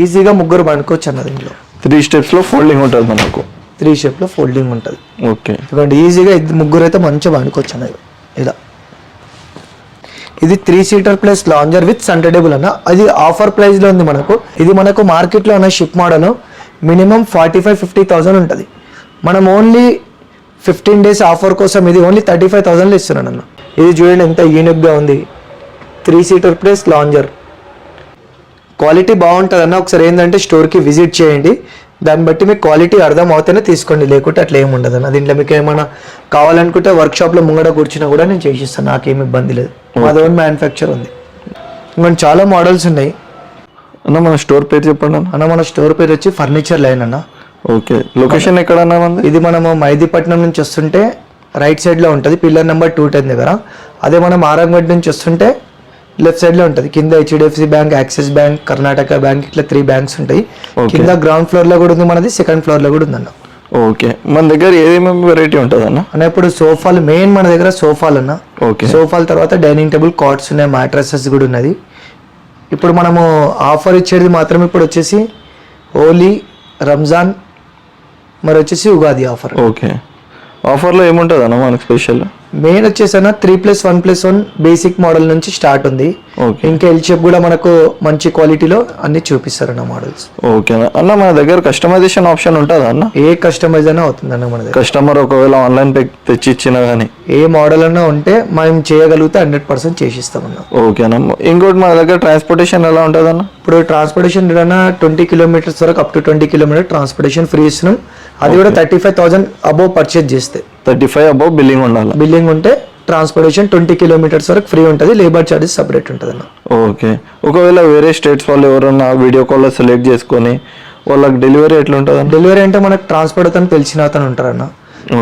ఈజీగా ముగ్గురు పడుకోవచ్చు అన్న దీంట్లో త్రీ స్టెప్స్లో ఫోల్డింగ్ ఉంటుంది మనకు. త్రీ షేప్లో ఫోల్డింగ్ ఉంటుంది. ఓకే ఎందుకంటే ఈజీగా ఇద్దరు ముగ్గురు అయితే మంచిగా పడుకోవచ్చు అన్నది ఇలా. ఇది three seater plus lounger with centre table అన్న. అది ఆఫర్ ప్రైస్లో ఉంది మనకు. ఇది మనకు మార్కెట్లో ఉన్న ship model minimum forty five fifty thousand ఉంటుంది. మనం ఓన్లీ ఫిఫ్టీన్ డేస్ ఆఫర్ కోసం ఇది ఓన్లీ థర్టీ ఫైవ్ థౌసండ్లో ఇస్తున్నాను అన్న ఇది చూడండి ఎంత యూనిక్గా ఉంది. Three seater plus lounger quality బాగుంటుంది అన్న ఒకసారి ఏంటంటే స్టోర్కి విజిట్ చేయండి. దాన్ని బట్టి మీకు క్వాలిటీ అర్థం అవుతేనే తీసుకోండి. లేకుంటే అట్లా ఏమి ఉండదు అన్న దీంట్లో మీకు ఏమైనా కావాలనుకుంటే వర్క్షాప్లో ముంగడ కూర్చున్నా కూడా నేను చేసిస్తాను. నాకేం ఇబ్బంది లేదు. మాది ఓన్ మ్యానుఫ్యాక్చర్ ఉంది. ఇంకా చాలా మోడల్స్ ఉన్నాయి. అన్న మన స్టోర్ పేరు చెప్పండి అన్న. మన స్టోర్ పేరు వచ్చి ఫర్నిచర్ లైన్ అన్న. ఓకే. లొకేషన్ ఎక్కడన్నా మంది ఇది మనము మైదీపట్నం నుంచి వస్తుంటే రైట్ సైడ్లో ఉంటుంది. పిల్లర్ నెంబర్ టూ టెన్ దగ్గర. అదే మనం ఆరంగడ్ నుంచి వస్తుంటే లెఫ్ట్ సైడ్లో ఉంటుంది. కింద HDFC bank Axis bank Karnataka bank ఇట్లా త్రీ బ్యాంక్స్ ఉంటాయి. కింద గ్రౌండ్ ఫ్లోర్లో కూడా ఉంది మనది సెకండ్ ఫ్లోర్లో కూడా ఉందన్న. ఓకే మన దగ్గర ఏమేమి వెరైటీ ఉంటుంది అన్న అన్న ఇప్పుడు సోఫాలు మెయిన్ మన దగ్గర సోఫాలు అన్న. ఓకే సోఫాల తర్వాత డైనింగ్ టేబుల్ కాట్స్ ఉన్నాయి మ్యాట్రసెస్ కూడా ఉన్నది. ఇప్పుడు మనము ఆఫర్ ఇచ్చేది మాత్రం ఇప్పుడు వచ్చేసి హోలీ రంజాన్ మరి వచ్చేసి ఉగాది ఆఫర్ ఓకే ఆఫర్లో ఏముంటుంది అన్న మనకు స్పెషల్? మెయిన్ వచ్చేసి అన్న three plus one plus one basic model నుంచి స్టార్ట్ ఉంది. ఓకే. ఇంకా ఎల్ షేప్ కూడా మనకు మంచి క్వాలిటీలో అన్ని చూపిస్తారు అన్న మోడల్స్. ఓకే అన్న అన్న మన దగ్గర కస్టమైజేషన్ ఆప్షన్ ఉంటుందా అన్న? ఏ కస్టమైజ్ అయినా అవుతుంది అన్న మన దగ్గర? కస్టమర్ ఒకవేళ ఆన్లైన్ పే తెచ్చి ఇచ్చినా కానీ ఏ మోడల్ అన్నా ఉంటే మనం చేయగలిగితే హండ్రెడ్ పర్సెంట్ చేసిస్తాం అన్న ఓకేనా? ఇంకోటి మన దగ్గర ట్రాన్స్పోర్టేషన్ ఎలా ఉంటుంది అన్న ఇప్పుడు ట్రాన్స్పోర్టేషన్ ఏదైనా ట్వంటీ కిలోమీటర్స్ వరకు up to twenty kilometre transportation free ఇస్తున్నాం. అది కూడా thirty five thousand above purchase చేస్తే. థర్టీ ఫైవ్ అబౌవ్ బిల్లింగ్ ఉండాలి? బిల్లింగ్ ఉంటే ట్రాన్స్పోర్టేషన్ ట్వంటీ కిలోమీటర్స్ వరకు ఫ్రీ ఉంటుంది లేబర్ ఛార్జెస్ సపరేట్ ఉంటుంది అన్న ఓకే ఒకవేళ వేరే స్టేట్స్ వాళ్ళు ఎవరన్నా వీడియో కాల్లో సెలెక్ట్ చేసుకొని వాళ్ళకి డెలివరీ ఎట్లా ఉంటుంది డెలివరీ అంటే మనకు ట్రాన్స్పోర్ట్ అతను తెలిసిన అతను ఉంటారన్న.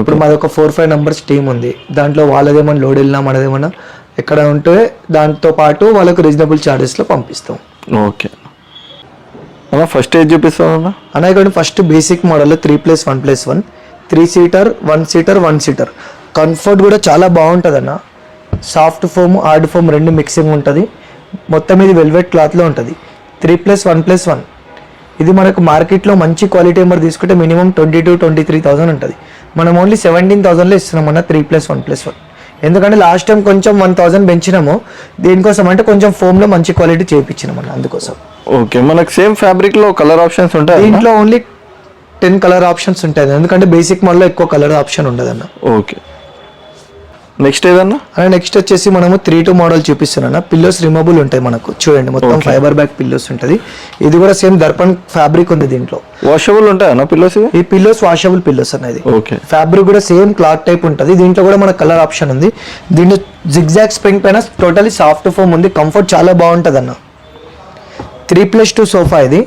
ఇప్పుడు మాది ఒక ఫోర్ ఫైవ్ నెంబర్స్ టీమ్ ఉంది. దాంట్లో వాళ్ళదేమన్నా లోడ్ వెళ్ళినా మనదేమన్నా ఎక్కడ ఉంటే దాంతో పాటు వాళ్ళకు రీజనబుల్ ఛార్జెస్లో పంపిస్తాం. ఓకే అన్న ఫస్ట్ ఏజ్ చూపిస్తాను అన్న అన్న ఇక్కడ first basic model three plus one plus one three seater one seater one seater comfort కూడా చాలా బాగుంటుంది అన్న సాఫ్ట్ ఫోమ్ హార్డ్ ఫోమ్ రెండు మిక్సింగ్ ఉంటుంది. మొత్తం ఇది వెల్వెట్ క్లాత్లో ఉంటుంది. Three plus one plus one ఇది మనకు మార్కెట్లో మంచి క్వాలిటీ నెంబర్ తీసుకుంటే minimum twenty two twenty three thousand ఉంటుంది. మనం ఓన్లీ సెవెంటీన్ థౌసండ్లో ఇస్తున్నాం అన్న three plus one plus one ఎందుకంటే లాస్ట్ టైం కొంచెం వన్ థౌసండ్ పెంచినాము. దేనికోసం అంటే కొంచెం ఫోమ్లో మంచి క్వాలిటీ చేయించినాం అన్న అందుకోసం. ఓకే మనకు సేమ్ ఫ్యాబ్రిక్లో కలర్ ఆప్షన్స్ ఉంటాయి దీంట్లో ఓన్లీ టెన్ కలర్ ఆప్షన్స్ ఉంటాయి ఎందుకంటే బేసిక్ మోడల్లో ఎక్కువ కలర్ ఆప్షన్ ఉండదు అన్న ఓకే నెక్స్ట్ ఏదన్నా? అండ్ నెక్స్ట్ వచ్చేసి మనము త్రీ టూ మోడల్ చూపిస్తున్నాను పిల్లోస్ రిమూవబుల్ ఉంటాయి మనకు. చూడండి మొత్తం ఫైబర్ బ్యాక్ పిల్లోస్ ఉంటుంది. ఇది కూడా సేమ్ దర్పణ్ ఫ్యాబ్రిక్ ఉంది దీంట్లో. వాషబుల్ ఉంటాయన్నా పిల్లోస్ ఈ పిల్లోస్ వాషబుల్ పిల్లోస్ అనేది ఓకే ఫ్యాబ్రిక్ కూడా సేమ్ క్లాత్ టైప్ ఉంటుంది. దీంట్లో కూడా మనకు కలర్ ఆప్షన్ ఉంది. దీంట్లో జిగ్జాగ్ స్ప్రింగ్ పైన టోటలీ సాఫ్ట్ ఫోమ్ ఉంది. కంఫర్ట్ చాలా బాగుంటుంది అన్న. త్రీ ప్లస్ టూ సోఫా ఇది.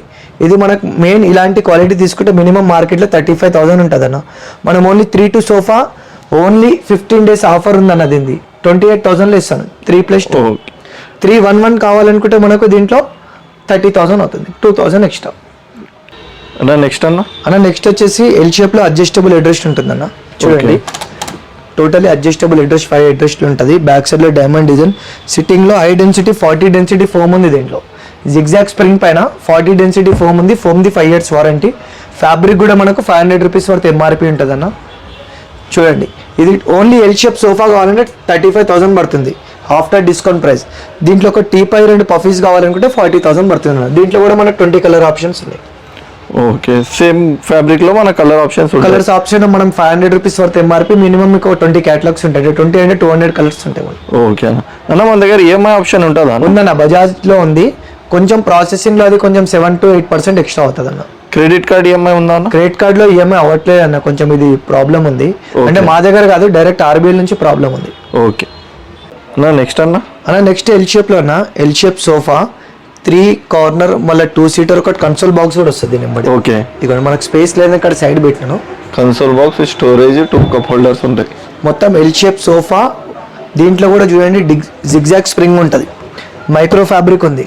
ఇది మనకు మెయిన్ ఇలాంటి క్వాలిటీ తీసుకుంటే మినిమం మార్కెట్లో థర్టీ ఫైవ్ థౌసండ్ ఉంటుంది అన్న. మనం only three two sofa only fifteen days offer ఉందన్న దీన్ని ట్వంటీ ఎయిట్ థౌసండ్లో ఇస్తాను. Three plus two. Three one one కావాలనుకుంటే మనకు దీంట్లో థర్టీ థౌసండ్ అవుతుంది. Two thousand extra. అన్న నెక్స్ట్ అన్న? అన్న నెక్స్ట్ వచ్చేసి ఎల్ షేప్లో అడ్జస్టబుల్ అడ్రస్ట్ ఉంటుందన్న చూడండి. టోటలీ అడ్జస్టబుల్ అడ్రస్ ఫైవ్ అడ్రస్ట్లు ఉంటుంది. బ్యాక్ సైడ్లో diamond design సిట్టింగ్లో high density forty density foam ఉంది దీంట్లో. జిగ్జాగ్ స్ప్రింగ్ పైన ఫార్టీ డెన్సిటీ ఫోమ్ ఉంది. ఫోమ్ది ఫైవ్ ఇయర్స్ వారంటీ ఫ్యాబ్రిక్ కూడా మనకు ఫైవ్ హండ్రెడ్ రూపీస్ వరకు ఎంఆర్పి ఉంటుందన్న. చూడండి. ఇది ఓన్లీ ఎల్ షేప్ సోఫా కావాలంటే థర్టీ ఫైవ్ థౌసండ్ పడుతుంది ఆఫ్టర్ డిస్కౌంట్ ప్రైస్ దీంట్లో ఒక టీ పై రెండు పఫీస్ కావాలనుకుంటే ఫార్టీ థౌసండ్ పడుతుంది అన్న. దీంట్లో కూడా మనకు ట్వంటీ కలర్ ఆప్షన్స్ ఉన్నాయి. ఓకే సేమ్ ఫ్యాబ్రిక్లో మన కలర్ ఆప్షన్స్ కలర్స్ ఆప్షన్ మనం five hundred rupees worth MRP minimum మీకు ట్వంటీ క్యాటలాగ్స్ ఉంటాయి. ట్వంటీ అంటే టూ హండ్రెడ్ కలర్స్ ఉంటాయి. ఓకే అన్న. మన దగ్గర ఈఎంఐ ఆప్షన్ ఉంటుందా ఉందన్న బజాజ్లో ఉంది. కొంచెం ప్రాసెసింగ్లో అది కొంచెం seven to eight percent extra అవుతుంది అన్న క్రెడిట్ కార్డ్ ఈఎంఐ ఉందా అన్న? క్రెడిట్ కార్డ్లో ఈఎంఐ అవ్వట్లేదు అన్న. కొంచెం ఇది ప్రాబ్లం ఉంది. అంటే మా దగ్గర కాదు డైరెక్ట్ ఆర్బీఐ నుంచి ప్రాబ్లం ఉంది. ఓకే. అన్న నెక్స్ట్ అన్న? అన్న నెక్స్ట్ ఎల్ షేప్లో అన్న. L shape sofa three corner మళ్ళీ టూ సీటర్ ఒకటి కన్సోల్ బాక్స్ కూడా వస్తుంది దీని ఓకే. ఇక్కడ మనకు స్పేస్ లేదు ఇక్కడ సైడ్ పెట్టినాను. Console box storage two cup holders ఉంటాయి. మొత్తం ఎల్ షేప్ సోఫా దీంట్లో కూడా చూడండి డిగ్ జిగ్జాగ్ స్ప్రింగ్ ఉంటుంది. మైక్రో ఫ్యాబ్రిక్ ఉంది.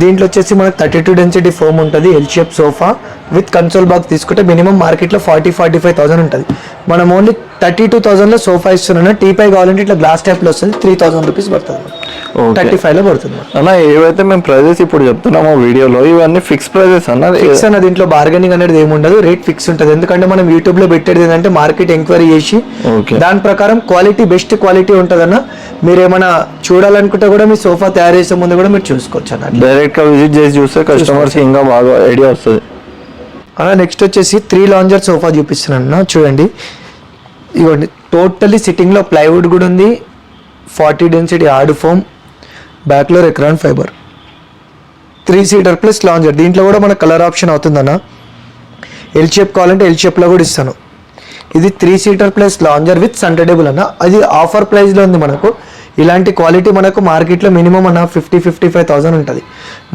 దీంట్లో వచ్చేసి మనకు థర్టీ టూ డెన్సిటీ ఫోమ్ ఉంటుంది L shape sofa with console box తీసుకుంటే మినిమం మార్కెట్లో ఫార్టీ ఫార్టీ ఫైవ్ థౌసండ్ ఉంటుంది. మనం ఓన్లీ థర్టీ టూ థౌసండ్లో సోఫా ఇస్తున్నాను టీపై కావాలంటే ఇట్లా గ్లాస్ టైప్లో వస్తుంది త్రీ థౌసండ్ రూపీస్ పడుతుంది. థర్టీ ఫైవ్లో పడుతుంది. అన్న ఏవైతే మేము ప్రైజెస్ ఇప్పుడు చెప్తున్నామో వీడియోలో ఇవన్నీ ఫిక్స్ ప్రైజెస్ అన్న ఫిక్స్ అన్న దీంట్లో బార్గెనింగ్ అనేది ఏమి ఉండదు రేట్ ఫిక్స్ ఉంటుంది. ఎందుకంటే మనం యూట్యూబ్లో పెట్టేది ఏంటంటే మార్కెట్ ఎంక్వైరీ చేసి దాని ప్రకారం క్వాలిటీ బెస్ట్ క్వాలిటీ ఉంటుందన్న మీరు ఏమైనా చూడాలనుకుంటే కూడా మీ సోఫా తయారు చేసే ముందు కూడా మీరు చూసుకోవచ్చు అన్న. డైరెక్ట్గా విజిట్ చేసి చూస్తే కస్టమర్స్ ఇంకా బాగా ఐడియా వస్తుంది. అలా నెక్స్ట్ వచ్చేసి త్రీ లాంజర్ సోఫా చూపిస్తున్నాను అన్న చూడండి. ఇవ్వండి టోటలీ సిట్టింగ్లో ప్లైవుడ్ కూడా ఉంది. ఫార్టీ డెన్సిటీ ఆర్డ్ ఫోమ్ బ్యాక్లో Recron fibre three seater plus lounger దీంట్లో కూడా మన కలర్ ఆప్షన్ అవుతుందన్న. ఎల్ షేప్ కావాలంటే ఎల్ షేప్లో కూడా ఇస్తాను. ఇది three seater plus lounger with centre table అన్న. అది ఆఫర్ ప్రైస్లో ఉంది మనకు. ఇలాంటి క్వాలిటీ మనకు మార్కెట్లో మినిమం అన్న ఫిఫ్టీ ఫిఫ్టీ ఫైవ్ థౌసండ్ ఉంటుంది.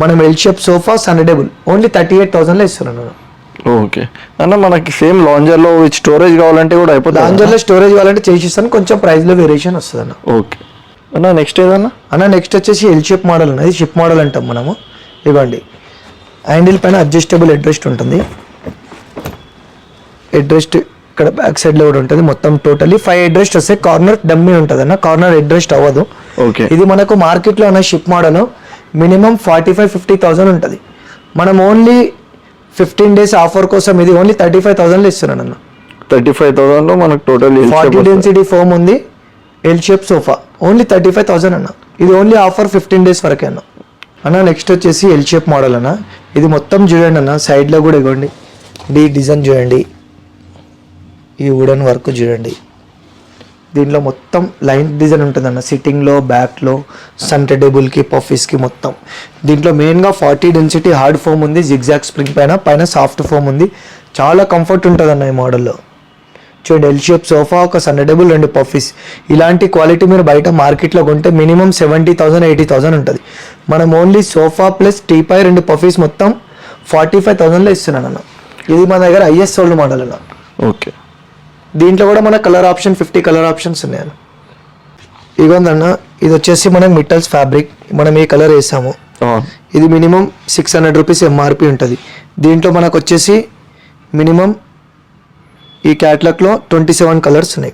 మనం L shape sofa centre table only thirty eight థౌసండ్లో ఇస్తున్నాను నేను. ఓకే అన్న మనకి సేమ్ లాంజర్లో విత్ స్టోరేజ్ కావాలంటే కూడా అయిపోతుంది లాంజర్లో స్టోరేజ్ కావాలంటే చేసిస్తాను కొంచెం ప్రైస్లో వేరియేషన్ వస్తుంది అన్న ఓకే అన్న నెక్స్ట్ ఏదన్నా? అన్న నెక్స్ట్ వచ్చేసి ఎల్ షేప్ మోడల్ ఉన్నది షిప్ మోడల్ అంటాం మనము. ఇవ్వండి. హ్యాండిల్ పైన అడ్జస్టబుల్ హెడ్రెస్ట్ ఉంటుంది. హెడ్రెస్ట్ ఇక్కడ బ్యాక్ సైడ్లో కూడా ఉంటుంది. మొత్తం టోటలీ ఫైవ్ హెడ్రెస్ట్ వస్తే కార్నర్ డమ్మీ ఉంటుంది అన్న. కార్నర్ హెడ్రెస్ట్ అవ్వదు. ఓకే ఇది మనకు మార్కెట్లో ఉన్న ship model minimum forty five fifty thousand ఉంటుంది. మనం ఓన్లీ ఫిఫ్టీన్ డేస్ ఆఫర్ కోసం ఇది ఓన్లీ థర్టీ ఫైవ్ థౌసండ్లో ఇస్తున్నాను అన్న. థర్టీ ఫైవ్ థౌసండ్లో మనకు టోటల్ ఫార్టీ డెన్సిటీ ఫోమ్ ఉంది. L shape sofa only thirty five thousand అన్న. ఇది ఓన్లీ ఆఫర్ ఫిఫ్టీన్ డేస్ వరకే అన్న. అన్న నెక్స్ట్ వచ్చేసి ఎల్ షేప్ మోడల్ అన్న. ఇది మొత్తం చూడండి అన్న. సైడ్లో కూడా ఇవ్వండి. డీ డిజైన్ చూడండి. ఈ వుడెన్ వర్క్ చూడండి. దీంట్లో మొత్తం లైన్ డిజైన్ ఉంటుందన్న సిట్టింగ్లో బ్యాక్లో సెంటర్ టేబుల్కి పఫీస్కి మొత్తం. దీంట్లో మెయిన్గా ఫార్టీ డెన్సిటీ హార్డ్ ఫోమ్ ఉంది జిగ్జాక్ స్ప్రింగ్ పైన. పైన సాఫ్ట్ ఫోమ్ ఉంది. చాలా కంఫర్ట్ ఉంటుందన్న ఈ మోడల్లో చూడండి ఎల్ షేప్ సోఫా ఒక టేబుల్ రెండు పఫీస్. ఇలాంటి క్వాలిటీ మీరు బయట మార్కెట్లో కొంటే minimum seventy thousand eighty thousand ఉంటుంది. మనం ఓన్లీ సోఫా ప్లస్ టీపై రెండు పఫీస్ మొత్తం ఫార్టీ ఫైవ్ థౌసండ్లో ఇస్తున్నాను అన్న. ఇది మన దగ్గర ఐఎస్ సోల్డ్ మోడల్ అన్న. ఓకే. దీంట్లో కూడా మన colour option fifty colour options ఉన్నాయన్న ఇగోందన్న ఇది వచ్చేసి మనం మిట్టల్స్ ఫ్యాబ్రిక్. మనం ఏ కలర్ వేసాము. ఇది minimum six hundred rupees MRP ఉంటుంది. దీంట్లో మనకు వచ్చేసి మినిమం ఈ క్యాట్లాగ్లో ట్వంటీ సెవెన్ కలర్స్ ఉన్నాయి.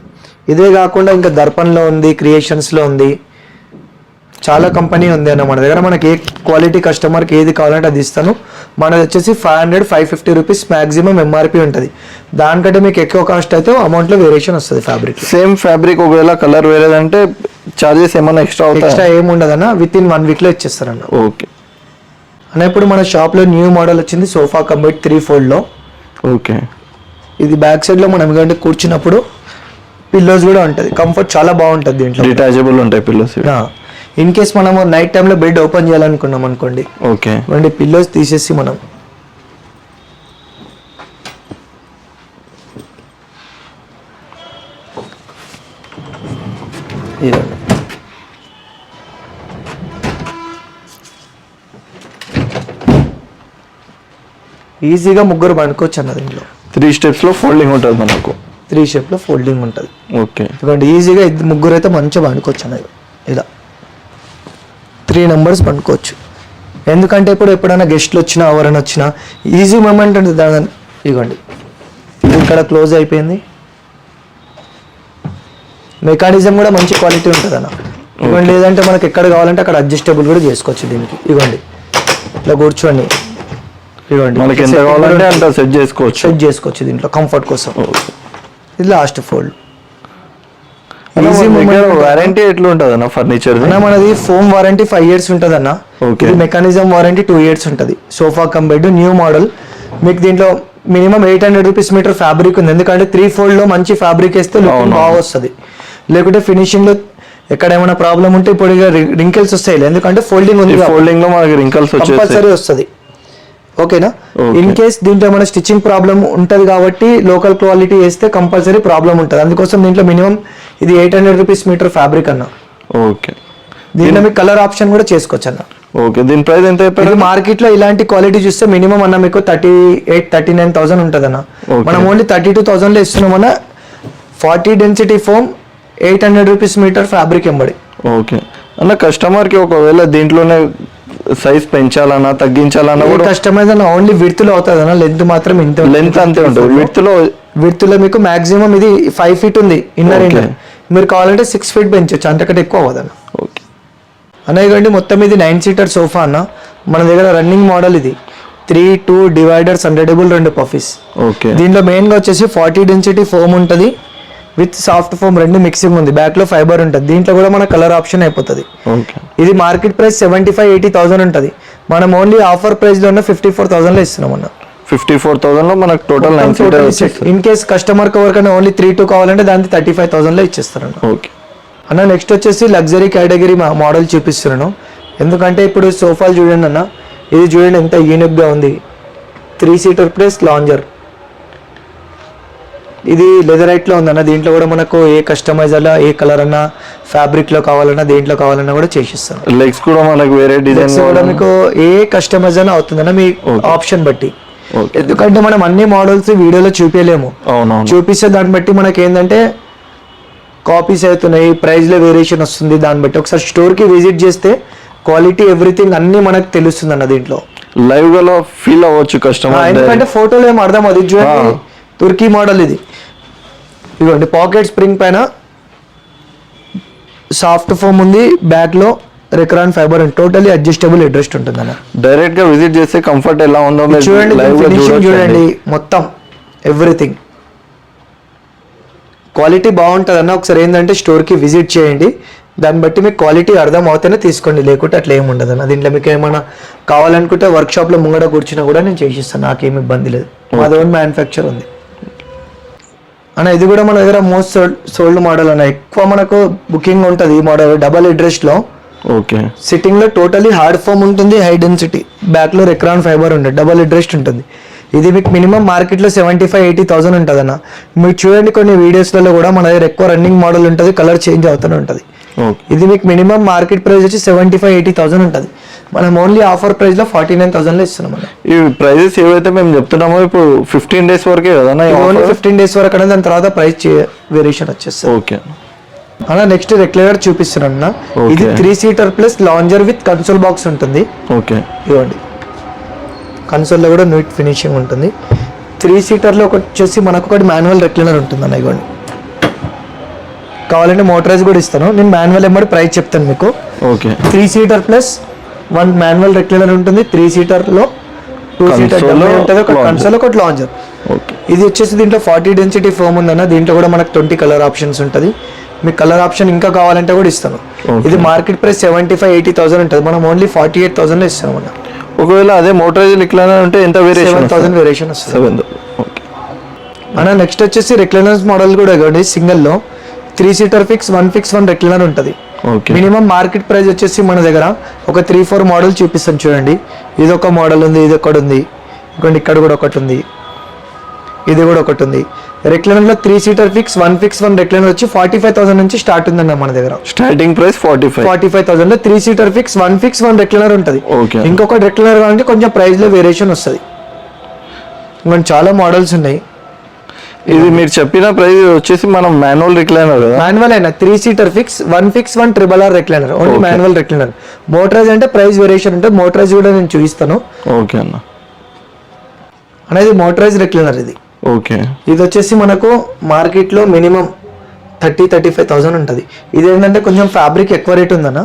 ఇదే కాకుండా ఇంకా దర్పణలో ఉంది క్రియేషన్స్లో ఉంది. చాలా కంపెనీ ఉంది అన్న మన దగ్గర. మనకి ఏ క్వాలిటీ కస్టమర్కి ఏది కావాలంటే అది ఇస్తాను. మనది వచ్చేసి five hundred five fifty rupees maximum MRP ఉంటుంది. దానికంటే మీకు ఎక్కువ కాస్ట్ అయితే అమౌంట్లో వేరియేషన్ వస్తుంది ఫ్యాబ్రిక్ సేమ్ ఫ్యాబ్రిక్ ఒకవేళ కలర్ వేరేదంటే చార్జెస్ ఏమైనా ఎక్స్ట్రా ఎక్స్ట్రా ఏమి ఉండదన్న విత్ ఇన్ వన్ వీక్లో ఇచ్చేస్తారన్న. ఓకే. అన్న ఇప్పుడు మన షాప్లో న్యూ మోడల్ వచ్చింది సోఫా కంబైట్ త్రీ ఫోల్డ్లో ఓకే. ఇది బ్యాక్ సైడ్లో మనం ఎందుకంటే కూర్చున్నప్పుడు పిల్లోస్ కూడా ఉంటుంది. కంఫర్ట్ చాలా బాగుంటుంది దీంట్లో. డిటాచబుల్ ఉంటాయి పిల్లర్స్ ఇన్ కేస్ మనము నైట్ టైంలో బెడ్ ఓపెన్ చేయాలనుకున్నాం అనుకోండి. ఓకే ఇవ్వండి పిల్లోస్ తీసేసి మనం. ఇదండి. ఈజీగా ముగ్గురు పనుకోవచ్చు అన్న దీంట్లో. త్రీ స్టెప్స్లో ఫోల్డింగ్ ఉంటుంది మనకు. త్రీ షేప్లో ఫోల్డింగ్ ఉంటుంది. ఓకే ఎందుకంటే ఈజీగా ఇద్దరు ముగ్గురు అయితే మంచిగా పండుకోవచ్చు అన్నది ఇలా. త్రీ నెంబర్స్ పండుకోవచ్చు. ఎందుకంటే ఇప్పుడు ఎప్పుడైనా గెస్ట్లు వచ్చినా ఎవరైనా వచ్చినా ఈజీ మూమెంట్ ఉంటుంది దాని ఇవ్వండి ఇది ఇక్కడ క్లోజ్ అయిపోయింది. మెకానిజం కూడా మంచి క్వాలిటీ ఉంటుంది అన్న ఇవ్వండి లేదంటే మనకి ఎక్కడ కావాలంటే అక్కడ అడ్జస్టబుల్ కూడా చేసుకోవచ్చు దీనికి. ఇవ్వండి ఇట్లా కూర్చోండి. ఇవ్వండి. మనకి ఎంత కావాలంటే అంత సెట్ చేసుకోవచ్చు. సెట్ చేసుకోవచ్చు దీంట్లో కంఫర్ట్ కోసం. ఇది లాస్ట్ ఫోల్డ్ వారంటీ ఎట్లా ఉంటుంది. అన్న ఫర్నిచర్ మనది ఫోమ్ వారంటీ ఫైవ్ ఇయర్స్ ఉంటుంది అన్న. ఇది మెకానిజం వారంటీ టూ ఇయర్స్ ఉంటుంది. Sofa cum bed new model మీకు దీంట్లో minimum eight hundred rupees metre fabric ఉంది. ఎందుకంటే త్రీ ఫోల్డ్లో మంచి ఫ్యాబ్రిక్ వేస్తే. బాగా వస్తుంది. లేకుంటే ఫినిషింగ్లో ఎక్కడ ఏమైనా ప్రాబ్లం ఉంటే ఇప్పుడు రింకిల్స్ వస్తాయి ఎందుకంటే ఫోల్డింగ్ ఉంది. ఫోల్డింగ్లో మనకి రింకల్స్ కంపల్సరీ వస్తుంది. ఓకేనా. ఇన్ కేస్ దీంట్లో మన స్టిచ్చింగ్ ప్రాబ్లం ఉంటుంది కాబట్టి లోకల్ క్వాలిటీ వేస్తే కంపల్సరీ ప్రాబ్లం ఉంటుంది. అందుకోసం దీంట్లో మినిమం ఇది eight hundred rupees metre fabric అన్న. ఓకే. దీంట్లో మీకు కలర్ ఆప్షన్ కూడా చేసుకోవచ్చు అన్న. ఓకే. దీని ప్రైస్ ఎంత చెప్పారు? మార్కెట్లో ఇలాంటి క్వాలిటీ చూస్తే మినిమం అన్న మీకు thirty eight thirty nine thousand ఉంటుంది అన్న. మనం ఓన్లీ థర్టీ టూ థౌసండ్లో ఇస్తున్నాం అన్న. Forty density foam eight hundred rupees metre fabric ఎంబడి. ఓకే. అన్న కస్టమర్కి ఒకవేళ దీంట్లోనే సైజ్ పెంచాలన్నా తగ్గించాలన్నా కూడా కస్టమైజ్ అన్న ఓన్లీ విడ్త్లో అవుతుంది అన్న. లెంత్ మాత్రం ఇంత లెంత్ అంతే ఉంటుంది. విత్లో విడ్త్లో మీకు మాక్సిమం ఇది ఫైవ్ ఫీట్ ఉంది ఇన్నర్. ఇన్నర్ మీరు కావాలంటే సిక్స్ ఫీట్ పెంచొచ్చు అంతకంటే ఎక్కువ అవ్వదన్న ఓకే అన్న ఇవ్వండి మొత్తం ఇది నైన్ సీటర్ సోఫా అన్న. మన దగ్గర రన్నింగ్ మోడల్ ఇది. త్రీ టూ డివైడర్స్ హండ్రెడబుల్ రెండు పఫీస్ ఓకే దీంట్లో మెయిన్గా వచ్చేసి ఫార్టీ డెన్సిటీ ఫోమ్ ఉంటుంది. విత్ సాఫ్ట్ ఫోమ్ రెండు మిక్సింగ్ ఉంది. బ్యాక్లో ఫైబర్ ఉంటుంది. దీంట్లో కూడా మన కలర్ ఆప్షన్ అయిపోతుంది. ఇది market price seventy five eighty thousand ఉంటుంది. మనం ఓన్లీ ఆఫర్ ప్రైస్లో ఉన్న ఫిఫ్టీ ఫోర్ థౌసండ్లో ఇస్తున్నాం అన్న. ఫిఫ్టీ ఫోర్ థౌసండ్లో మనకు total nine seater in case customer ఎవరికైనా ఓన్లీ త్రీ టూ కావాలంటే దానికి థర్టీ ఫైవ్ థౌసండ్లో ఇచ్చేస్తారన్న. ఓకే. అన్న నెక్స్ట్ వచ్చేసి లగ్జరీ కేటగిరీ మోడల్ చూపిస్తున్నాను. ఎందుకంటే ఇప్పుడు సోఫాలు చూడండి అన్న. ఇది చూడండి ఎంత యూనిక్గా ఉంది. త్రీ సీటర్ ప్లస్ లాంజర్ ఇది లెదరైట్లో ఉందన్న దీంట్లో కూడా మనకు ఏ కస్టమైజర్లో ఏ కలర్ అన్నా ఫ్యాబ్రిక్లో కావాలన్నా దేంట్లో కావాలన్నా కూడా చేసిస్తాను లెగ్స్ కూడా మనకు వేరే డిజైన్ కూడా మీకు ఏ కస్టమైజ్ అయినా అవుతుందన్న మీ ఆప్షన్ బట్టి. ఎందుకంటే మనం అన్ని మోడల్స్ వీడియోలో చూపించలేము చూపిస్తే దాన్ని బట్టి మనకి ఏంటంటే కాపీస్ అవుతున్నాయి ప్రైస్లో వేరియేషన్ వస్తుంది దాన్ని బట్టి. ఒకసారి స్టోర్కి విజిట్ చేస్తే క్వాలిటీ ఎవ్రీథింగ్ అన్నీ మనకు తెలుస్తుంది అన్న దీంట్లో. లైవ్గా ఫీల్ అవ్వచ్చు కస్టమర్ ఎందుకంటే ఫోటోలో ఏం అర్థం అది చూడండి తుర్కీ మోడల్ ఇది. ఇదిగోండి పాకెట్ స్ప్రింగ్ పైన సాఫ్ట్ ఫోమ్ ఉంది బ్యాక్లో Recron fibre totally adjustable headrest ఉంటుంది అన్న డైరెక్ట్గా విజిట్ చేస్తే కంఫర్ట్ ఎలా ఉందో మీరు చూడండి. చూడండి మొత్తం ఎవ్రీథింగ్ క్వాలిటీ బాగుంటుంది అన్న ఒకసారి ఏంటంటే స్టోర్కి విజిట్ చేయండి. దాన్ని బట్టి మీకు క్వాలిటీ అర్థం అవుతేనే తీసుకోండి లేకుంటే అట్లా ఏమి ఉండదు అన్న దీంట్లో మీకు ఏమైనా కావాలనుకుంటే వర్క్షాప్లో ముంగడ కూర్చున్నా కూడా నేను చేసిస్తాను నాకేం ఇబ్బంది లేదు. మాది ఓన్ మ్యానుఫ్యాక్చర్ ఉంది. అన్న ఇది కూడా మన దగ్గర మోస్ట్ సోల్డ్ సోల్డ్ మోడల్ అన్న. ఎక్కువ మనకు బుకింగ్ ఉంటుంది ఈ మోడల్ డబల్ అడ్రస్లో ఓకే సిట్టింగ్లో టోటలీ హార్డ్ ఫోమ్ ఉంటుంది హై డెన్సిటీ బ్యాక్లో రెక్రాన్ ఫైబర్ ఉంటుంది డబల్ అడ్రెస్ట్ ఉంటుంది. ఇది మీకు మినిమం మార్కెట్లో సెవెంటీ ఫైవ్ ఎయిటీ థౌసండ్ ఉంటుంది అన్న. మీరు చూడండి కొన్ని వీడియోస్లలో కూడా మన దగ్గర ఎక్కువ రన్నింగ్ మోడల్ ఉంటుంది కలర్ చేంజ్ అవుతూనే ఉంటుంది. ఓకే ఇది మీకు మినిమం మార్కెట్ ప్రైస్ వచ్చి సెవెంటీ ఫైవ్ ఎయిటీ థౌసండ్ ఉంటుంది. మనం ఓన్లీ ఆఫర్ ప్రైస్లో ఫార్టీ నైన్ థౌసండ్లో ఇస్తున్నాం ఈ ప్రైజెస్ ఏవైతే మేము చెప్తున్నామో ఇప్పుడు ఫిఫ్టీన్ డేస్ వరకే కదా ఓన్లీ ఫిఫ్టీన్ డేస్ వరకు అనేది దాని తర్వాత ప్రైస్ వేరియేషన్ వచ్చేస్తుంది. ఓకే. అలా నెక్స్ట్ రెక్లెవర్ చూపిస్తున్నాను అన్న. ఇది. Three seater plus lounger with console box ఉంటుంది. ఓకే. ఇవ్వండి. కన్సోల్లో కూడా నీట్ ఫినిషింగ్ ఉంటుంది. త్రీ సీటర్లో ఒకటి వచ్చేసి మనకు ఒకటి మాన్యువల్ రెక్లైనర్ ఉంటుంది అన్న ఇవ్వండి. కావాలంటే మోటరైజ్ కూడా ఇస్తాను. నేను మాన్యువల్ ఎంబడి ప్రైస్ చెప్తాను మీకు. Okay. Three seater plus one manual recliner ఉంటుంది త్రీ సీటర్లో టూ సీటర్ ఉంటుంది ఒక. కన్సోల్ ఒకటి లాంజర్ ఇది వచ్చేసి దీంట్లో ఫార్టీ డెన్సిటీ ఫోమ్ ఉందన్న దీంట్లో కూడా మనకు ట్వంటీ కలర్ ఆప్షన్స్ ఉంటుంది. మీకు కలర్ ఆప్షన్ ఇంకా కావాలంటే కూడా ఇస్తాను. ఇది market price seventy five eighty thousand ఉంటుంది. మనం ఓన్లీ ఫార్టీ ఎయిట్ థౌసండ్లో ఇస్తాం అన్న. ఒకవేళ అదే మోటరైజ్ రిక్లైన్ అంటే ఎంత వేరియేషన్ థౌసండ్ వేరియేషన్ వస్తుంది? సెవెన్ మన నెక్స్ట్ వచ్చేసి రెక్లైనర్స్ మోడల్ కూడా ఇవ్వండి సింగిల్లో three seater fix one fix one recliner ఉంటుంది. మినిమం మార్కెట్ ప్రైస్ వచ్చేసి మన దగ్గర ఒక త్రీ ఫోర్ మోడల్ చూపిస్తాను చూడండి. ఇది ఒక మోడల్ ఉంది ఇది ఒకటి ఉంది. ఇంకోటి ఇక్కడ కూడా ఒకటి ఉంది. ఇది కూడా ఒకటి ఉంది. రెక్లైనర్లో three seater fix one fix one recliner వచ్చి ఫార్టీ ఫైవ్ థౌసండ్ నుంచి స్టార్ట్ ఉందన్న మన దగ్గర. Starting price forty five forty five థౌసండ్లో three seater fix one fix one recliner ఉంటుంది. ఓకే ఇంకొకటి రెక్లైనర్ కావాలంటే కొంచెం ప్రైస్లో వేరియేషన్ వస్తుంది. ఇంకా చాలా మోడల్స్ ఉన్నాయి. ఇది మీరు చెప్పిన ప్రైస్ వచ్చేసి మనం మాన్యువల్ రిక్లైనర్ మాన్యువల్ అయినా three seater fix one fix one triple or recliner only. Manual recliner. Motorise అంటే ప్రైస్ వేరియేషన్ ఉంటుంది మోటరైజ్ కూడా నేను చూపిస్తాను. ఓకే అన్న. అనేది మోటరైజ్ రెక్లైనర్ ఇది. ఓకే ఇది వచ్చేసి మనకు మార్కెట్లో minimum thirty thirty five thousand ఉంటుంది. ఇది ఏంటంటే కొంచెం ఫ్యాబ్రిక్ ఎక్కువ రేట్ ఉందన్న.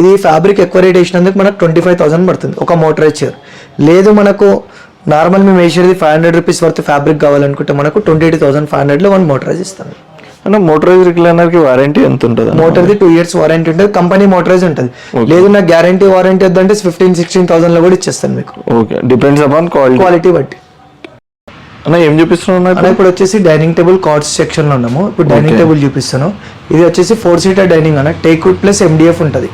ఇది ఫ్యాబ్రిక్ ఎక్కువ రేట్ వేసినందుకు మనకు ట్వంటీ ఫైవ్ థౌసండ్ పడుతుంది ఒక మోటరైజ్ చైర్ లేదు మనకు నార్మల్ మేము వేసేది five hundred rupees worth fabric కావాలనుకుంటే మనకు ట్వంటీ ఎయిట్ థౌసండ్ ఫైవ్ హండ్రెడ్లో వన్ మోటరైజ్ ఇస్తాను అన్న మోటరైజ్ రిక్లైనర్కి వారంటీ ఎంత ఉంటుంది? మోటార్ది టూ ఇయర్స్ వారంటీ ఉంటుంది కంపెనీ మోటరైజ్ ఉంటుంది. లేదు నాకు గ్యారంటీ వారంటీ వద్దంటే ఫిఫ్టీన్ సిక్స్టీన్ థౌసండ్లో కూడా ఇచ్చేస్తాను మీకు. Okay depends upon quality quality బట్టి. అన్న ఏం చూపిస్తున్నావు అలా ఇప్పుడు? వచ్చేసి డైనింగ్ టేబుల్ కార్డ్స్ సెక్షన్లో ఉన్నాము. ఇప్పుడు డైనింగ్. టేబుల్ చూపిస్తాను. ఇది వచ్చేసి ఫోర్ సీటర్ డైనింగ్ అన్న. టేక్ వుడ్ ప్లస్ ఎండిఎఫ్ ఉంటుంది.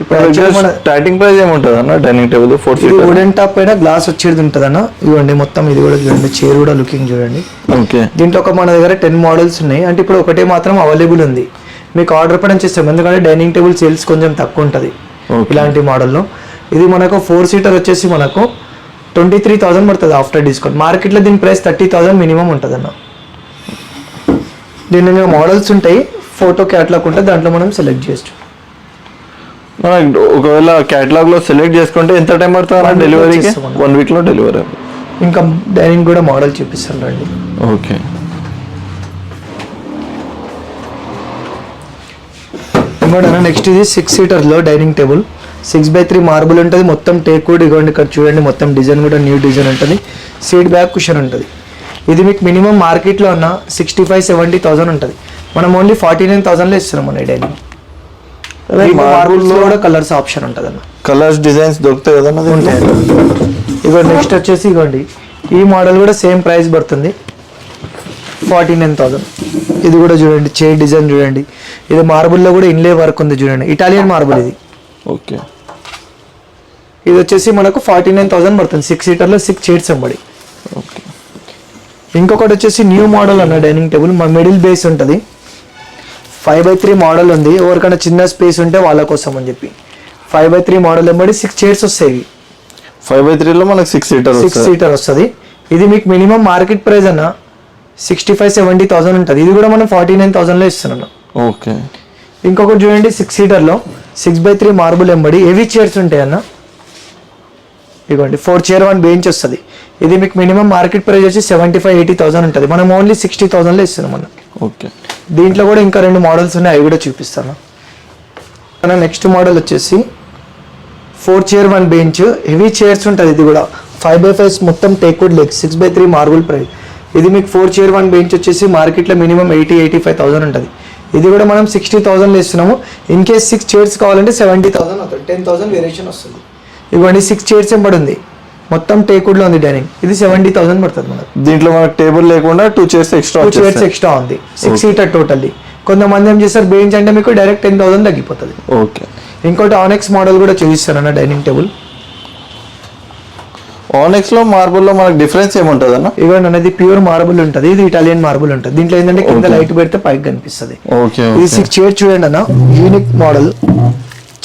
స్టార్టింగ్ ప్రైస్ ఏముంటుంది అన్న డైనింగ్ టేబుల్ ఫోర్ ఇది వుడెన్ టాప్ పైన గ్లాస్ వచ్చేది ఉంటుంది అన్న ఇవ్వండి మొత్తం ఇది కూడా చూడండి చైర్ కూడా లుకింగ్ చూడండి. ఓకే దీంట్లో ఒక మన దగ్గర టెన్ మోడల్స్ ఉన్నాయి. అంటే ఇప్పుడు ఒకటే మాత్రం అవైలబుల్ ఉంది. మీకు ఆర్డర్ పైన చేస్తాం. ఎందుకంటే డైనింగ్ టేబుల్ సేల్స్ కొంచెం తక్కువ ఉంటుంది ఇలాంటి మోడల్లో ఇది మనకు ఫోర్ సీటర్ వచ్చేసి మనకు ట్వంటీ త్రీ థౌసండ్ పడుతుంది ఆఫ్టర్ డిస్కౌంట్ మార్కెట్లో దీని ప్రైస్ థర్టీ థౌసండ్ మినిమం ఉంటుంది అన్న దీని మోడల్స్ ఉంటాయి. ఫోటో క్యాట్లాగ్ ఉంటే దాంట్లో మనం సెలెక్ట్ మనకు ఒకవేళ కేటలాగ్లో సెలెక్ట్ చేసుకుంటే ఎంత టైం పడుతుంది చేస్తాం. వన్ వీక్లో డెలివరీ ఇంకా డైనింగ్ కూడా మోడల్ చూపిస్తాను రండి. ఓకే ఇంకోటి నెక్స్ట్ ఇది six సీటర్లో dining table six by three marble ఉంటుంది. మొత్తం టేక్ కూడా ఇవ్వండి. ఇక్కడ చూడండి మొత్తం డిజైన్ కూడా న్యూ డిజైన్ ఉంటుంది. సీట్ బ్యాక్ కుషన్ ఉంటుంది. ఇది మీకు మినిమం మార్కెట్లో ఉన్న సిక్స్టీ ఫైవ్ సెవెంటీ థౌసండ్ ఉంటుంది. మనం ఓన్లీ ఫార్టీ నైన్ థౌసండ్లో ఇస్తున్నాం మన డైనింగ్ మార్బుల్స్లో కూడా కలర్స్ ఆప్షన్ ఉంటుంది అన్న కలర్స్ డిజైన్స్ దొరుకుతాయి కదన్నా దీంట్లో? ఇగో నెక్స్ట్ వచ్చేసి ఇగోండి. ఈ మోడల్ కూడా సేమ్ ప్రైస్ పడుతుంది. ఫార్టీ నైన్ థౌసండ్ ఇది కూడా చూడండి చే డిజైన్ చూడండి. ఇది మార్బుల్లో కూడా ఇన్లే వర్క్ ఉంది చూడండి. ఇటాలియన్ మార్బుల్ ఇది. ఓకే. ఇది వచ్చేసి మనకు ఫార్టీ నైన్ థౌసండ్ పడుతుంది సిక్స్ సీటర్లో సిక్స్ చైర్స్ ఓకే. ఇంకొకటి వచ్చేసి న్యూ మోడల్ అన్న డైనింగ్ టేబుల్ మా మిడిల్ బేస్ ఉంటుంది. ఫైవ్ బై త్రీ మోడల్ ఉంది. ఎవరికైనా చిన్న స్పేస్ ఉంటే వాళ్ళ కోసం అని చెప్పి. ఫైవ్ బై త్రీ మోడల్ ఎంబడి సిక్స్ చైర్స్ వస్తాయి. ఫైవ్ బై త్రీలో మనకు సిక్స్ సీటర్ సిక్స్ సీటర్ వస్తుంది. ఇది మీకు మినిమం మార్కెట్ ప్రైస్ అన్న సిక్స్టీ ఫైవ్ సెవెంటీ థౌసండ్ ఉంటుంది. ఇది కూడా మనం ఫార్టీ నైన్ థౌసండ్లో ఇస్తున్నాను ఓకే ఇంకొకటి చూడండి సిక్స్ సీటర్లో సిక్స్ బై త్రీ మార్బుల్ ఎంబడి హెవీ చైర్స్ ఉంటాయి అన్న. ఇదిగోండి ఫోర్ చైర్ వన్ బెంచ్ వస్తుంది. ఇది మీకు మినిమం మార్కెట్ ప్రైస్ వచ్చి సెవెంటీ ఫైవ్ ఎయిటీ థౌసండ్ ఉంటుంది. మనం ఓన్లీ సిక్స్టీ థౌసండ్లో ఇస్తున్నాం మనం ఓకే. దీంట్లో కూడా ఇంకా రెండు మోడల్స్ ఉన్నాయి అవి కూడా చూపిస్తాను. నెక్స్ట్ మోడల్ వచ్చేసి four chair one bench. Heavy chairs ఉంటుంది ఇది కూడా. ఫైవ్ బై ఫైవ్ మొత్తం teakwood leg six by three marble price ఇది మీకు ఫోర్ చైర్ వన్ బెంచ్ వచ్చేసి మార్కెట్లో minimum eighty eighty five thousand ఉంటుంది. ఇది కూడా మనం సిక్స్టీ థౌసండ్లో ఇస్తున్నాము. ఇన్ కేస్ సిక్స్ చైర్స్ కావాలంటే సెవెంటీ థౌసండ్ అవుతుంది టెన్ థౌసండ్ వేరియేషన్ వస్తుంది. ఇవన్నీ సిక్స్ చైర్స్ ఎంబడి ఉంది. మొత్తం టేక్వుడ్లో ఉంది డైనింగ్. ఇది సెవెంటీ థౌసండ్ పడుతుంది మనకు దీంట్లో మనకు టేబుల్ లేకుండా two chairs extra two chairs extra ఉంది. Six seater totally. కొంతమంది ఏం చేస్తారు బెంచ్ అంటే మీకు డైరెక్ట్ టెన్ థౌసండ్ తగ్గిపోతుంది. ఓకే. ఇంకోటి ఆనెక్స్ మోడల్ కూడా చూపిస్తాను అన్న డైనింగ్ టేబుల్. ఆనెక్స్లో మార్బుల్లో మనకు డిఫరెన్స్ ఏముంటుంది అన్న ఇవ్వండి అనేది ప్యూర్ మార్బుల్ ఉంటుంది. ఇది ఇటాలియన్ మార్బుల్ ఉంటుంది. దీంట్లో ఏంటంటే కింద. లైట్ పెడితే పైకి కనిపిస్తుంది. ఓకే ఇది సిక్స్ చైర్ చూడండి అన్న. యూనిక్ మోడల్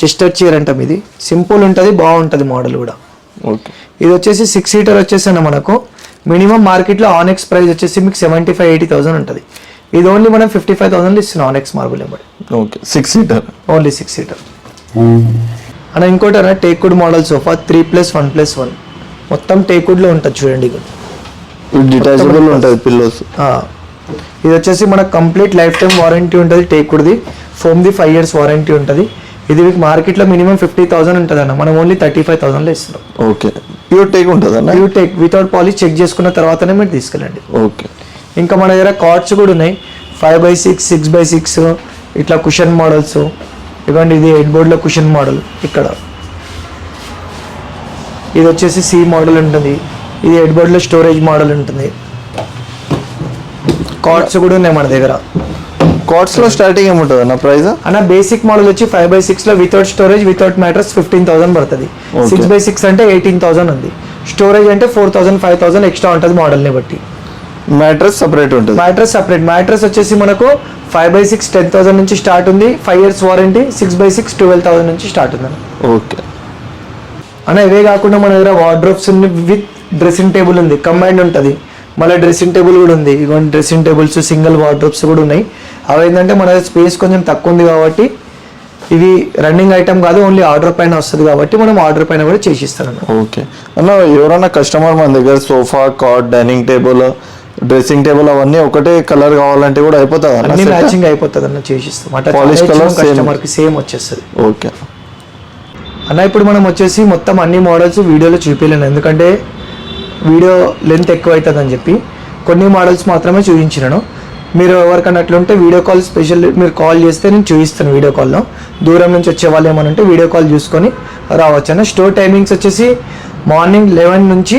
చెస్టర్ చైర్ అంటాం ఇది. సింపుల్ ఉంటుంది బాగుంటుంది మోడల్ కూడా. ఇది వచ్చేసి సిక్స్ సీటర్ వచ్చేసి మనకు. మినిమం మార్కెట్లో ఆనెక్స్ ప్రైస్ వచ్చేసి మీకు సెవెంటీ ఫైవ్ ఎయిటీ థౌసండ్ ఉంటుంది. ఇది ఓన్లీ మనం ఫిఫ్టీ ఫైవ్ థౌసండ్ ఇస్తున్నాం ఆనెక్స్ మార్బుల్ ఎంబడి okay. Six seater only six seater అన్న ఇంకోటి అన్న teakwood model sofa three plus one plus one మొత్తం టేక్వుడ్లో ఉంటుంది చూడండి ఇది. డిటాచబుల్ ఉంటుంది పిల్లోస్ ఇది వచ్చేసి మనకు కంప్లీట్ లైఫ్ టైం వారంటీ ఉంటుంది టేక్వుడ్ది ఫోమ్ది ఫైవ్ ఇయర్స్ వారంటీ ఉంటుంది. ఇది మీకు మార్కెట్లో మినిమం ఫిఫ్టీ థౌసండ్ ఉంటుంది అన్న మనం ఓన్లీ థర్టీ ఫైవ్ థౌసండ్లో ఇస్తున్నాం. ఓకే. ప్యూర్ టేక్ ఉంటుంది అన్న you teak without polish check చేసుకున్న తర్వాతనే మీరు తీసుకెళ్ళండి. ఓకే. ఇంకా మన దగ్గర కార్డ్స్ కూడా ఉన్నాయి. Five by six six by six ఇట్లా కుషన్ మోడల్స్ ఇవ్వండి ఇది హెడ్ బోర్డ్లో కుషన్ మోడల్ ఇక్కడ. ఇది వచ్చేసి సి మోడల్ ఉంటుంది. ఇది హెడ్ బోర్డ్లో స్టోరేజ్ మోడల్ ఉంటుంది. కార్డ్స్ కూడా ఉన్నాయి మన దగ్గర. కాట్స్లో స్టార్టింగ్ ఏముంటుంది అన్న ప్రైస్ అన్న బేసిక్ మోడల్ వచ్చి ఫైవ్ బై సిక్స్లో without storage without mattress fifteen thousand పడుతుంది. సిక్స్ బై సిక్స్ అంటే ఎయిటీన్ థౌసండ్ ఉంది. స్టోరేజ్ అంటే four thousand five thousand extra ఉంటుంది మోడల్ని బట్టి. మ్యాట్రస్ సపరేట్ ఉంటుంది. మ్యాట్రస్ సపరేట్ మ్యాట్రస్ వచ్చేసి మనకు five by six ten thousand నుంచి స్టార్ట్ ఉంది. Five years warranty six by six twelve thousand నుంచి స్టార్ట్ ఉంది ఓకే అన్న ఇవే కాకుండా మన దగ్గర వార్డ్రోబ్స్ ఉంది విత్ డ్రెస్సింగ్ టేబుల్ ఉంది. కంబైండ్ ఉంటుంది. మళ్ళీ డ్రెస్సింగ్ టేబుల్ కూడా ఉంది. ఇగోండి డ్రెస్సింగ్ టేబుల్స్ సింగిల్ వార్డ్రోబ్స్ కూడా ఉన్నాయి. అవి ఏంటంటే మన స్పేస్ కొంచెం తక్కువ ఉంది కాబట్టి ఇవి రన్నింగ్ ఐటమ్ కాదు ఓన్లీ ఆర్డర్ పైన వస్తుంది కాబట్టి మనం ఆర్డర్ పైన కూడా చేసిస్తాను. ఓకే. అన్న ఎవరైనా కస్టమర్ మన దగ్గర sofa cot dining table dressing table అవన్నీ ఒకటే కలర్ కావాలంటే కూడా అయిపోతుంది అన్ని? మ్యాచింగ్ అయిపోతుంది అన్న చేసిస్తాం. అట్లా colour same. కస్టమర్కి సేమ్ వచ్చేస్తుంది. ఓకే. అన్న ఇప్పుడు మనం వచ్చేసి మొత్తం అన్ని మోడల్స్ వీడియోలో చూపించలేను ఎందుకంటే వీడియో లెంత్ ఎక్కువ అని చెప్పి కొన్ని మోడల్స్ మాత్రమే చూపించినాను. మీరు ఎవరికన్నా అట్లుంటే వీడియో కాల్ స్పెషల్ మీరు కాల్ చేస్తే నేను చూపిస్తాను వీడియో కాల్లో. దూరం నుంచి వచ్చే వాళ్ళు ఏమైనా ఉంటే వీడియో కాల్ చూసుకొని రావచ్చు అన్న స్టోర్ టైమింగ్స్ వచ్చేసి మార్నింగ్ లెవెన్ నుంచి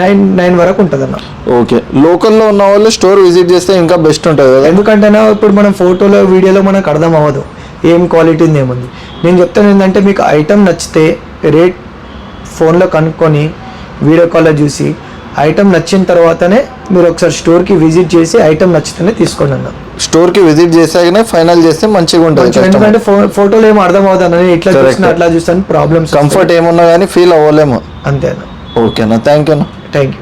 నైన్ నైన్ వరకు ఉంటుంది అన్న ఓకే. లోకల్లో ఉన్న వాళ్ళు స్టోర్ విజిట్ చేస్తే ఇంకా బెస్ట్ ఉంటుంది కదా? ఎందుకంటే ఇప్పుడు మనం ఫోటోలో వీడియోలో మనకు అర్థం అవ్వదు. ఏం క్వాలిటీ ఉంది ఏముంది? నేను చెప్తాను ఏంటంటే మీకు ఐటమ్ నచ్చితే రేట్ ఫోన్లో కనుక్కొని వీడియో కాల్లో చూసి ఐటమ్ నచ్చిన తర్వాతనే మీరు ఒకసారి స్టోర్కి విజిట్ చేసి ఐటమ్ నచ్చితేనే తీసుకోండి అన్న. స్టోర్కి విజిట్ చేసాకనే ఫైనల్ చేస్తే మంచిగా ఉంటుంది ఎందుకంటే ఫోటోలో ఏం అర్థం అని ఇట్లా. చూసిన అట్లా చూస్తాను ప్రాబ్లమ్స్ కంఫర్ట్ ఏమున్నా కానీ ఫీల్ అవ్వలేము. అంతే అన్న. ఓకేనా థ్యాంక్ యూ థ్యాంక్ యూ